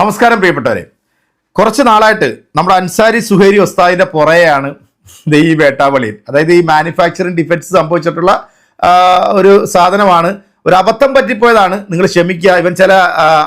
നമസ്കാരം പ്രിയപ്പെട്ടവരെ. കുറച്ച് നാളായിട്ട് നമ്മുടെ അൻസാരി സുഹേരി ഒസ്താദിന്റെ പുറയാണ് ഈ വേട്ടാവളിയിൽ അതായത് ഈ മാനുഫാക്ചറിങ് ഡിഫക്ട്സ് സംഭവിച്ചിട്ടുള്ള ഒരു സാധനമാണ്. ഒരു അബദ്ധം പറ്റിപ്പോയതാണ്. നിങ്ങൾ ക്ഷമിക്കുക. ഇവൻ ചില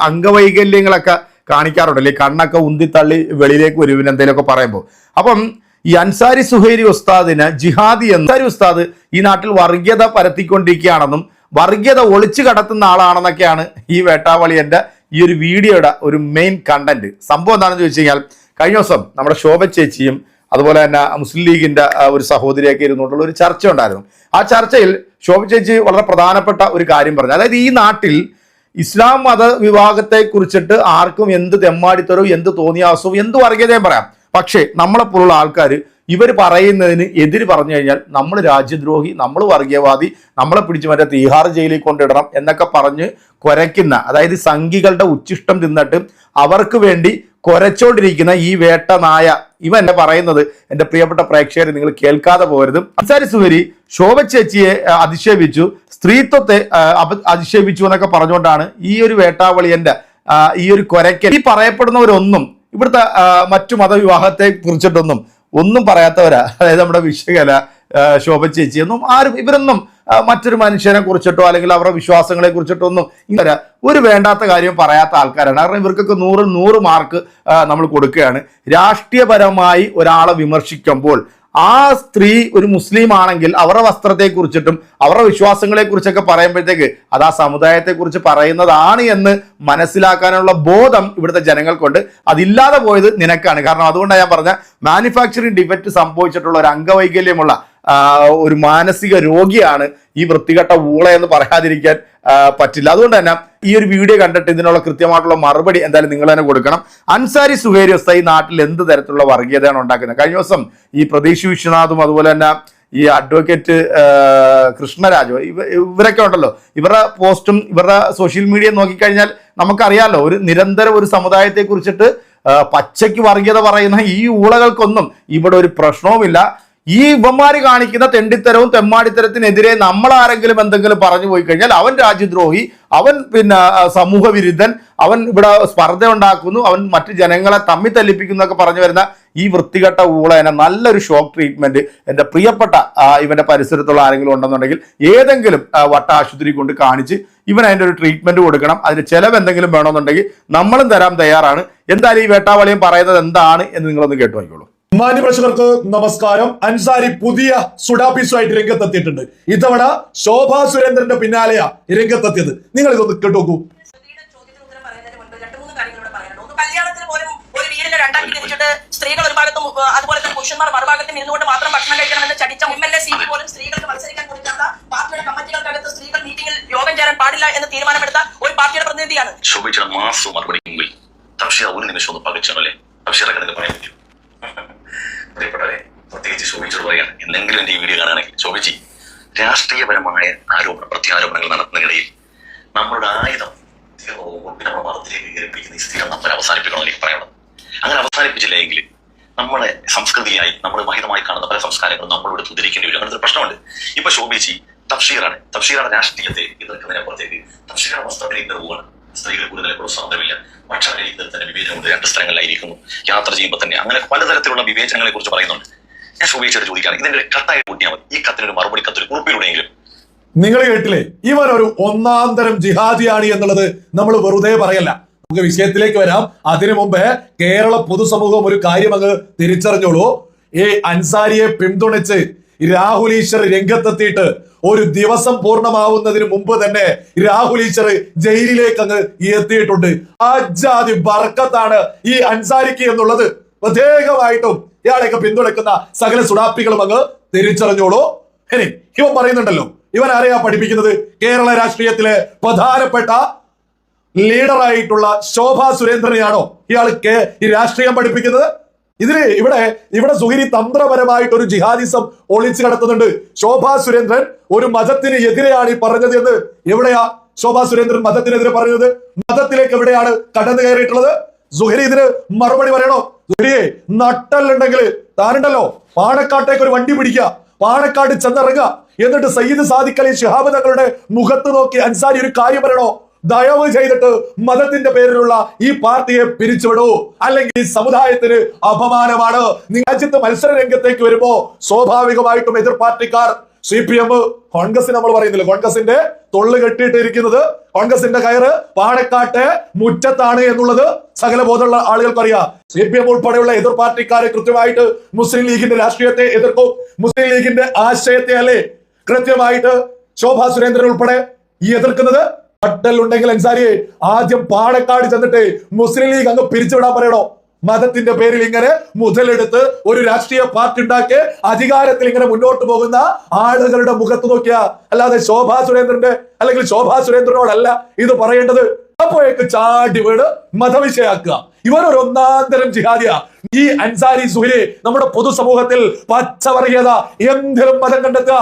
അംഗവൈകല്യങ്ങളൊക്കെ കാണിക്കാറുണ്ട്. അല്ലെങ്കിൽ കണ്ണൊക്കെ ഉന്തിത്തള്ളി വെളിയിലേക്ക് വരും ഇവൻ എന്തെങ്കിലുമൊക്കെ പറയുമ്പോൾ അപ്പം ഈ അൻസാരി സുഹേരി ഉസ്താദിന് ജിഹാദി അൻസാരി ഉസ്താദ് ഈ നാട്ടിൽ വർഗീയത പരത്തിക്കൊണ്ടിരിക്കുകയാണെന്നും വർഗീയത ഒളിച്ചു കടത്തുന്ന ആളാണെന്നൊക്കെയാണ് ഈ വേട്ടാവളിയന്റെ ഈ ഒരു വീഡിയോയുടെ ഒരു മെയിൻ കണ്ടന്റ് സംഭവം എന്താണെന്ന് ചോദിച്ചു കഴിഞ്ഞാൽ കഴിഞ്ഞ ദിവസം നമ്മുടെ ശോഭ ചേച്ചിയും അതുപോലെ തന്നെ മുസ്ലിം ലീഗിന്റെ ഒരു സഹോദരിയൊക്കെ ഇരുന്നുകൊണ്ടുള്ള ഒരു ചർച്ച ഉണ്ടായിരുന്നു. ആ ചർച്ചയിൽ ശോഭ ചേച്ചി വളരെ പ്രധാനപ്പെട്ട ഒരു കാര്യം പറഞ്ഞു. അതായത് ഈ നാട്ടിൽ ഇസ്ലാം മത വിഭാഗത്തെ കുറിച്ചിട്ട് ആർക്കും എന്ത് തെമ്മാടിത്തരവും എന്ത് തോന്നിയാസവും എന്ത് വർഗീയതയും പറയാം. പക്ഷേ നമ്മളെപ്പോലുള്ള ആൾക്കാർ ഇവർ പറയുന്നതിന് എതിര് പറഞ്ഞു കഴിഞ്ഞാൽ നമ്മൾ രാജ്യദ്രോഹി നമ്മൾ വർഗീയവാദി നമ്മളെ പിടിച്ച് മറ്റേ തീഹാർ ജയിലിൽ കൊണ്ടിടണം എന്നൊക്കെ പറഞ്ഞ് കുരയ്ക്കുന്ന അതായത് സംഘികളുടെ ഉച്ചിഷ്ടം തിന്നിട്ട് അവർക്ക് വേണ്ടി കുരച്ചോണ്ടിരിക്കുന്ന ഈ വേട്ട നായ ഇവ എന്നെ പറയുന്നത് എന്റെ പ്രിയപ്പെട്ട പ്രേക്ഷകരെ നിങ്ങൾ കേൾക്കാതെ പോകരുത്. അൻസാരി സുഹരി ശോഭ ചേച്ചിയെ അധിക്ഷേപിച്ചു. സ്ത്രീത്വത്തെ അധിക്ഷേപിച്ചു എന്നൊക്കെ പറഞ്ഞുകൊണ്ടാണ് ഈ ഒരു വേട്ടാവളി എന്റെ ഈ ഒരു കൊരക്കൽ ഈ പറയപ്പെടുന്നവരൊന്നും ഇവിടുത്തെ മറ്റു മതവിവാഹത്തെ കുറിച്ചിട്ടൊന്നും ഒന്നും പറയാത്തവരാ. അതായത് നമ്മുടെ വിശ്വകല ശോഭ ചേച്ചി ഒന്നും ആരും ഇവരൊന്നും മറ്റൊരു മനുഷ്യനെ കുറിച്ചിട്ടോ അല്ലെങ്കിൽ അവരുടെ വിശ്വാസങ്ങളെ കുറിച്ചിട്ടോ ഒന്നും ഇങ്ങനെ ഒരു വേണ്ടാത്ത കാര്യം പറയാത്ത ആൾക്കാരാണ്. കാരണം ഇവർക്കൊക്കെ നൂറിൽ നൂറ് മാർക്ക് നമ്മൾ കൊടുക്കുകയാണ്. രാഷ്ട്രീയപരമായി ഒരാളെ വിമർശിക്കുമ്പോൾ ആ സ്ത്രീ ഒരു മുസ്ലിം ആണെങ്കിൽ അവരുടെ വസ്ത്രത്തെ കുറിച്ചിട്ടും അവരുടെ വിശ്വാസങ്ങളെ കുറിച്ചൊക്കെ പറയുമ്പോഴത്തേക്ക് അത് ആ സമുദായത്തെ കുറിച്ച് പറയുന്നതാണ് എന്ന് മനസ്സിലാക്കാനുള്ള ബോധം ഇവിടുത്തെ ജനങ്ങൾക്കുണ്ട്. അതില്ലാതെ പോയത് നിനക്കാണ്. കാരണം അതുകൊണ്ടാണ് ഞാൻ പറഞ്ഞ മാനുഫാക്ചറിങ് ഡിഫക്റ്റ് സംഭവിച്ചിട്ടുള്ള ഒരു അംഗവൈകല്യമുള്ള ഒരു മാനസിക രോഗിയാണ് ഈ വൃത്തികെട്ട ഊള എന്ന് പറയാതിരിക്കാൻ പറ്റില്ല. അതുകൊണ്ട് തന്നെ ഈ ഒരു വീഡിയോ കണ്ടിട്ട് ഇതിനുള്ള കൃത്യമായിട്ടുള്ള മറുപടി എന്തായാലും നിങ്ങൾ തന്നെ കൊടുക്കണം. അൻസാരി സുഹേരി ഈ നാട്ടിൽ എന്ത് തരത്തിലുള്ള വർഗീയതയാണ് ഉണ്ടാക്കുന്നത്? കഴിഞ്ഞ ദിവസം ഈ പ്രതീഷ് വിശ്വനാഥും അതുപോലെ തന്നെ ഈ അഡ്വക്കേറ്റ് കൃഷ്ണരാജോ ഇവ ഇവരൊക്കെ ഉണ്ടല്ലോ. ഇവരുടെ പോസ്റ്റും ഇവരുടെ സോഷ്യൽ മീഡിയ നോക്കിക്കഴിഞ്ഞാൽ നമുക്കറിയാമല്ലോ ഒരു നിരന്തരം ഒരു സമുദായത്തെ കുറിച്ചിട്ട് പച്ചയ്ക്ക് വർഗീയത പറയുന്ന ഈ ഊളകൾക്കൊന്നും ഇവിടെ ഒരു പ്രശ്നവുമില്ല. ഈ ഇവന്മാര് കാണിക്കുന്ന തെണ്ടിത്തരവും തെമ്മാടിത്തരത്തിനെതിരെ നമ്മൾ ആരെങ്കിലും എന്തെങ്കിലും പറഞ്ഞു പോയി കഴിഞ്ഞാൽ അവൻ രാജ്യദ്രോഹി അവൻ പിന്നെ സമൂഹ വിരുദ്ധൻ അവൻ ഇവിടെ സ്പർദ്ധ ഉണ്ടാക്കുന്നു അവൻ മറ്റു ജനങ്ങളെ തമ്മി തല്ലിപ്പിക്കുന്നു എന്നൊക്കെ പറഞ്ഞു വരുന്ന ഈ വൃത്തികെട്ട ഊളേനെ നല്ലൊരു ഷോക്ക് ട്രീറ്റ്മെന്റ് എന്റെ പ്രിയപ്പെട്ട ഇവന്റെ പരിസരത്തുള്ള ആരെങ്കിലും ഉണ്ടെന്നുണ്ടെങ്കിൽ ഏതെങ്കിലും വട്ട ആശുപത്രി കൊണ്ട് കാണിച്ച് ഇവൻ അതിന്റെ ഒരു ട്രീറ്റ്മെന്റ് കൊടുക്കണം. അതിന് ചെലവ് എന്തെങ്കിലും വേണമെന്നുണ്ടെങ്കിൽ നമ്മളും തരാൻ തയ്യാറാണ്. എന്തായാലും ഈ വേട്ടാവളിയും പറയുന്നത് എന്താണ് എന്ന് നിങ്ങളൊന്ന് കേട്ടു നോക്കിക്കോളൂ. മാന്യപ്രേക്ഷകർക്ക് നമസ്കാരം. അൻസാരി പുതിയ സുഡാപ്പീസുമായിട്ട് രംഗത്തെത്തിയിട്ടുണ്ട്. ഇത്തവണ ശോഭാ സുരേന്ദ്രന്റെ പിന്നാലെയാ രംഗത്തെത്തിയത്. നിങ്ങൾ ഇതൊന്ന് കേട്ടോക്കൂ സ്ത്രീകൾ ഒരു ഭാഗത്തും അതുപോലെ തന്നെ പുരുഷന്മാർ മറുഭാഗത്തും ഇരുന്നുകൊണ്ട് മാത്രം ഭക്ഷണം കഴിക്കണമെന്ന് ചടിച്ച എം എൽ എ സീറ്റ് പോലും സ്ത്രീകൾക്ക് മത്സരിക്കാൻ കൊടുക്കാത്ത പാർട്ടിയുടെ കമ്മിറ്റികൾക്കകത്ത് സ്ത്രീകൾ മീറ്റിംഗിൽ യോഗം ചേരാൻ പാടില്ല എന്ന് തീരുമാനമെടുത്ത ഒരു പാർട്ടിയുടെ പ്രതിനിധിയാണ്. ശോഭിച്ച മാസം മറുപടി പക്ഷേ ഒരു നിമിഷം ഒന്ന് പകച്ചാണല്ലേ പക്ഷേ പറയാൻ പറ്റും പ്രിയപ്പെട്ടവരെ പ്രത്യേകിച്ച് ശോഭിച്ചോട് പറയാണ് എന്തെങ്കിലും എന്റെ ഈ വീഡിയോ കാണുകയാണെങ്കിൽ ശോഭിച്ചി രാഷ്ട്രീയപരമായ ആരോപണ പ്രത്യാരോപണങ്ങൾ നടത്തുന്നതിനിടയിൽ നമ്മളുടെ ആയുധം നമ്മുടെ ഈ സ്ഥിരം നമ്മൾ അവസാനിപ്പിക്കണം എനിക്ക് പറയാനുള്ളത്. അങ്ങനെ അവസാനിപ്പിച്ചില്ല എങ്കിൽ നമ്മുടെ സംസ്കൃതിയായി നമ്മൾ മഹിതമായി കാണുന്ന പല സംസ്കാരങ്ങളും നമ്മളോട് തുതിരിക്കേണ്ടി വരും. അങ്ങനത്തെ പ്രശ്നമുണ്ട്. ഇപ്പൊ ശോഭിച്ചി തഫ്ഷീറാണ്. തഫ്ഷീറാണ് രാഷ്ട്രീയത്തെ എതിർക്കുന്നതിനപ്പുറത്തേക്ക് തഫ്ഷീറാണ് വസ്ത്രത്തിലേക്ക് പോവുകയാണ് സ്ത്രീകൾ കൂടുതൽ എപ്പോഴും സ്വാതന്ത്ര്യമില്ല ഭക്ഷണ രീതിയിൽ തന്നെ വിവേചനമുണ്ട്. രണ്ട് സ്ഥലങ്ങളിലായിരിക്കുന്നു. യാത്ര ചെയ്യുമ്പോൾ തന്നെ അങ്ങനെ പലതരത്തിലുള്ള വിവേചനങ്ങളെ കുറിച്ച് പറയുന്നുണ്ട്. ഞാൻ ശോഭിച്ചോട് ചോദിക്കുകയാണ്. ഇതിന്റെ ഒരു കത്തായി കൂട്ടിയാൽ മതി. ഈ കത്തിനൊരു മറുപടി കത്തൊരു കുറിപ്പിലൂടെയെങ്കിലും. നിങ്ങൾ കേട്ടില്ലേ? ഇവൻ ഒരു ഒന്നാം തരം ജിഹാദിയാണ് എന്നുള്ളത് നമ്മൾ വെറുതെ പറയല്ല. നമുക്ക് വിഷയത്തിലേക്ക് വരാം. അതിനു മുമ്പ് കേരള പൊതുസമൂഹം ഒരു കാര്യം അങ്ങ് തിരിച്ചറിഞ്ഞോളൂ. ഈ അൻസാരിയെ പിന്തുണച്ച് രാഹുൽ ഈശ്വർ രംഗത്തെത്തിയിട്ട് ഒരു ദിവസം പൂർണമാവുന്നതിന് മുമ്പ് തന്നെ രാഹുൽ ഈശ്വർ ജയിലിലേക്ക് അങ്ങ് എത്തിയിട്ടുണ്ട്. അജാതി ബർക്കത്താണ് ഈ അൻസാരിക്ക് എന്നുള്ളത്. പ്രത്യേകമായിട്ടും ഇയാളെയൊക്കെ പിന്തുണയ്ക്കുന്ന സകല സുഡാപ്പികളും അങ്ങ് തിരിച്ചറിഞ്ഞോളൂ. ഇനി ഇവൻ പറയുന്നുണ്ടല്ലോ ഇവൻ ആരെയാ പഠിപ്പിക്കുന്നത്? കേരള രാഷ്ട്രീയത്തിലെ പ്രധാനപ്പെട്ട ലീഡറായിട്ടുള്ള ശോഭാ സുരേന്ദ്രനെയാണോ ഇയാൾ രാഷ്ട്രീയം പഠിപ്പിക്കുന്നത്? ഇതിന് ഇവിടെ ഇവിടെ സുഹിരി തന്ത്രപരമായിട്ട് ഒരു ജിഹാദിസം ഒളിച്ചു കടത്തുന്നുണ്ട്. ശോഭാ സുരേന്ദ്രൻ ഒരു മതത്തിന് എതിരെയാണ് ഈ പറഞ്ഞത് എന്ന് എവിടെയാ ശോഭാ സുരേന്ദ്രൻ മതത്തിനെതിരെ പറഞ്ഞത്? മതത്തിലേക്ക് എവിടെയാണ് കടന്നു കയറിയിട്ടുള്ളത്? സുഹരി ഇതിന് മറുപടി പറയണോ? സുഹരിയെ നട്ടല്ലുണ്ടെങ്കിൽ താനുണ്ടല്ലോ. പാണക്കാട്ടേക്ക് ഒരു വണ്ടി പിടിക്കുക. പാണക്കാട് ചെന്നിറങ്ങുക. എന്നിട്ട് സയ്യിദ് സാദിഖ് അലി ശിഹാബ് തങ്ങളുടെ മുഖത്ത് നോക്കി അൻസാരി ഒരു കാര്യം പറയണോ? ദയവ് ചെയ്തിട്ട് മതത്തിന്റെ പേരിലുള്ള ഈ പാർട്ടിയെ പിരിച്ചുവിടൂ. അല്ലെങ്കിൽ ഈ സമുദായത്തിന് അപമാനമാണ്. രാജ്യത്ത് മത്സര രംഗത്തേക്ക് വരുമ്പോ സ്വാഭാവികമായിട്ടും എതിർ പാർട്ടിക്കാർ സി പി എം കോൺഗ്രസ് നമ്മൾ പറയുന്നില്ല? കോൺഗ്രസിന്റെ തൊള്ളു കെട്ടിയിട്ടിരിക്കുന്നത് കോൺഗ്രസിന്റെ കയറ് പാണക്കാട്ടെ മുറ്റത്താണ് എന്നുള്ളത് സകല ബോധമുള്ള ആളുകൾക്കറിയാം. സി പി എം ഉൾപ്പെടെയുള്ള എതിർ പാർട്ടിക്കാരെ കൃത്യമായിട്ട് മുസ്ലിം ലീഗിന്റെ രാഷ്ട്രീയത്തെ എതിർക്കും. മുസ്ലിം ലീഗിന്റെ ആശയത്തെ അല്ലേ? കൃത്യമായിട്ട് ശോഭാ സുരേന്ദ്രൻ ഉൾപ്പെടെ ഈ എതിർക്കുന്നത് പട്ടൽ ഉണ്ടെങ്കിൽ അൻസാരിയെ ആദ്യം പാടക്കാട് ചെന്നിട്ട് മുസ്ലിം ലീഗ് അങ്ങ് പിരിച്ചുവിടാൻ പറയണോ? മതത്തിന്റെ പേരിൽ ഇങ്ങനെ മുതലെടുത്ത് ഒരു രാഷ്ട്രീയ പാർട്ടി ഉണ്ടാക്കി അധികാരത്തിൽ ഇങ്ങനെ മുന്നോട്ട് പോകുന്ന ആളുകളുടെ മുഖത്ത് നോക്കിയ അല്ലാതെ ശോഭാ സുരേന്ദ്രന്റെ അല്ലെങ്കിൽ ശോഭാ സുരേന്ദ്രനോടല്ല ഇത് പറയേണ്ടത്. അപ്പോഴേക്ക് ചാടി വീട് മതവിഷയാക്കുക. ഒരു ഒന്നാന്തരം ജിഹാദിയ. ഈ അൻസാരി സുഹരി നമ്മുടെ പൊതുസമൂഹത്തിൽ പച്ചവർഗീയത എന്തിലും മതം കണ്ടെത്തുക.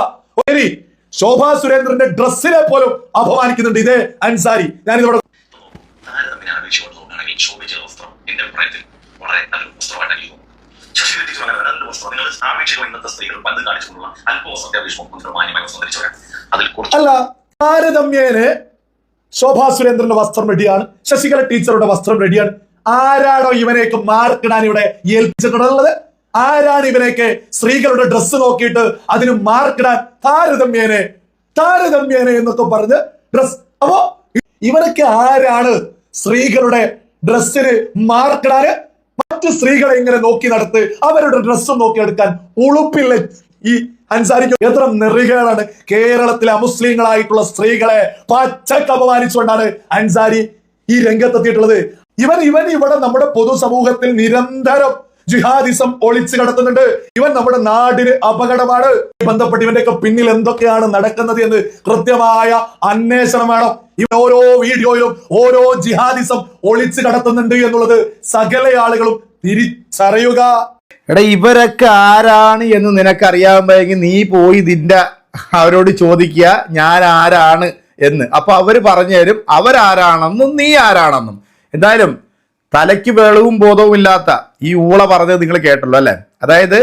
ശോഭാ സുരേന്ദ്രന്റെ ഡ്രസ്സിനെ പോലും അപമാനിക്കുന്നുണ്ട്. ഇതേ അൻസാരി ഞാനിതോടെ അല്ല താരതമ്യേന് ശോഭാ സുരേന്ദ്രന്റെ വസ്ത്രം റെഡിയാണ് ശശികല ടീച്ചറുടെ വസ്ത്രം റെഡിയാണ് ആരാണോ ഇവനേക്ക് മാർക്കിടാൻ ഇവിടെ ഏൽപ്പിച്ചിട്ടുള്ളത്? ആരാണ് ഇവനെയൊക്കെ സ്ത്രീകളുടെ ഡ്രസ്സ് നോക്കിയിട്ട് അതിന് മാർക്കിടാൻ താരതമ്യേനെ താരതമ്യേനെ എന്നൊക്കെ പറഞ്ഞ് ഡ്രസ് അപ്പോ ഇവനൊക്കെ ആരാണ് സ്ത്രീകളുടെ ഡ്രസ്സിന് മാർക്കിടാന് മറ്റ് സ്ത്രീകളെ ഇങ്ങനെ നോക്കി നടത്ത് അവരുടെ ഡ്രസ്സ് നോക്കി എടുക്കാൻ ഉളുപ്പില്ല. ഈ അൻസാരിക്ക് എത്ര നെറികളാണ് കേരളത്തിലെ അമുസ്ലിങ്ങളായിട്ടുള്ള സ്ത്രീകളെ പച്ചക്ക് അപമാനിച്ചുകൊണ്ടാണ് അൻസാരി ഈ രംഗത്തെത്തിയിട്ടുള്ളത്. ഇവൻ ഇവൻ ഇവിടെ നമ്മുടെ പൊതുസമൂഹത്തിൽ നിരന്തരം ജിഹാദിസം ഒളിച്ചു കടത്തുന്നുണ്ട്. ഇവൻ നമ്മുടെ നാടിന് അപകടമാണ്. ബന്ധപ്പെട്ട് ഇവന്റെയൊക്കെ പിന്നിൽ എന്തൊക്കെയാണ് നടക്കുന്നത് എന്ന് കൃത്യമായ അന്വേഷണം വേണം. ഇവൻ ഓരോ വീഡിയോയിലും ഓരോ ജിഹാദിസം ഒളിച്ചു കടത്തുന്നുണ്ട് എന്നുള്ളത് സകല ആളുകളും തിരിച്ചറിയുക. എടാ ഇവരൊക്കെ ആരാണ് എന്ന് നിനക്കറിയാമെങ്കിൽ നീ പോയി നിന്റെ അവരോട് ചോദിക്കുക ഞാൻ ആരാണ് എന്ന്. അപ്പൊ അവർ പറഞ്ഞു തരും അവരാരാണെന്നും നീ ആരാണെന്നും. എന്തായാലും തലയ്ക്ക് വെളവും ബോധവും ഇല്ലാത്ത ഈ ഊള പറഞ്ഞത് നിങ്ങൾ കേട്ടല്ലോ അല്ലെ? അതായത്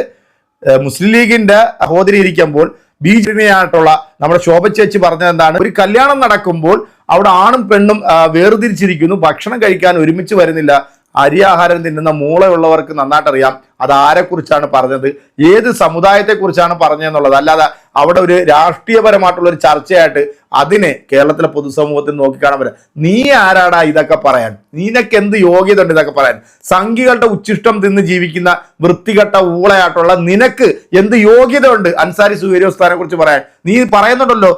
മുസ്ലിം ലീഗിന്റെ സഹോദരി ഇരിക്കുമ്പോൾ ബി ജെ പിയായിട്ടുള്ള നമ്മുടെ ശോഭ ചേച്ചി പറഞ്ഞത് എന്താണ്? ഒരു കല്യാണം നടക്കുമ്പോൾ അവിടെ ആണും പെണ്ണും വേർതിരിച്ചിരിക്കുന്നു ഭക്ഷണം കഴിക്കാൻ ഒരുമിച്ച് വരുന്നില്ല അരി ആഹാരം തിന്നുന്ന മൂളയുള്ളവർക്ക് നന്നായിട്ടറിയാം അത് ആരെക്കുറിച്ചാണ് പറഞ്ഞത് ഏത് സമുദായത്തെക്കുറിച്ചാണ് പറഞ്ഞതെന്നുള്ളത്. അല്ലാതെ അവിടെ ഒരു രാഷ്ട്രീയപരമായിട്ടുള്ള ഒരു ചർച്ചയായിട്ട് അതിനെ കേരളത്തിലെ പൊതുസമൂഹത്തിൽ നോക്കിക്കാണാൻ പറ്റും നീ ആരാടാ ഇതൊക്കെ പറയാൻ? നിനക്ക് എന്ത് യോഗ്യത ഉണ്ട് ഇതൊക്കെ പറയാൻ? സംഘികളുടെ ഉച്ചിഷ്ടം തിന്ന് ജീവിക്കുന്ന വൃത്തികെട്ട ഊളയായിട്ടുള്ള നിനക്ക് എന്ത് യോഗ്യത ഉണ്ട് അൻസാരി സൂര്യോസ്ഥാനെ കുറിച്ച് പറയാൻ. നീ പറയുന്നുണ്ടല്ലോ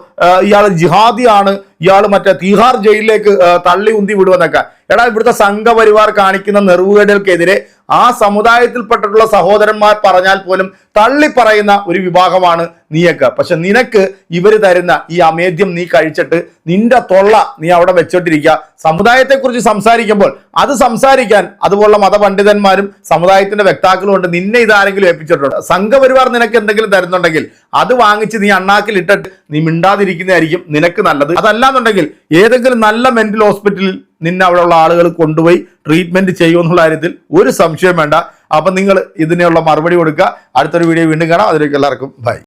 ഇയാൾ ജിഹാദിയാണ് ഇയാൾ മറ്റേ തീഹാർ ജയിലിലേക്ക് തള്ളി ഉന്തി വിടുവെന്നൊക്കെ എടാ ഇവിടുത്തെ സംഘപരിവാർ കാണിക്കുന്ന നെറുവുകേടുകൾക്കെതിരെ ആ സമുദായത്തിൽപ്പെട്ടിട്ടുള്ള സഹോദരന്മാർ പറഞ്ഞാൽ പോലും തള്ളി പറയുന്ന ഒരു വിഭാഗമാണ് നീയൊക്കെ. പക്ഷെ നിനക്ക് ഇവർ തരുന്ന ഈ അമേദ്യം നീ കഴിച്ചിട്ട് നിന്റെ തൊള്ള നീ അവിടെ വെച്ചോണ്ടിരിക്കുക. സമുദായത്തെക്കുറിച്ച് സംസാരിക്കുമ്പോൾ അത് സംസാരിക്കാൻ അതുപോലുള്ള മതപണ്ഡിതന്മാരും സമുദായത്തിന്റെ വ്യക്താക്കളും ഉണ്ട്. നിന്നെ ഇതാരെങ്കിലും ഏൽപ്പിച്ചിട്ടുണ്ട്. സംഘപരിവാർ നിനക്ക് എന്തെങ്കിലും തരുന്നുണ്ടെങ്കിൽ അത് വാങ്ങിച്ച് നീ അണ്ണാക്കിൽ ഇട്ടിട്ട് നീ മിണ്ടാതിരിക്കുന്നതായിരിക്കും നിനക്ക് നല്ലത്. അതല്ലാന്നുണ്ടെങ്കിൽ ഏതെങ്കിലും നല്ല മെന്റൽ ഹോസ്പിറ്റലിൽ നിന്നെ അവിടെയുള്ള ആളുകൾ കൊണ്ടുപോയി ട്രീറ്റ്മെന്റ് ചെയ്യുമെന്നുള്ള കാര്യത്തിൽ ഒരു സംശയം വേണ്ട. അപ്പൊ നിങ്ങൾ ഇതിനുള്ള മറുപടി കൊടുക്കുക. അടുത്തൊരു വീഡിയോ വീണ്ടും കാണാം. അതിലേക്ക് എല്ലാവർക്കും ബൈ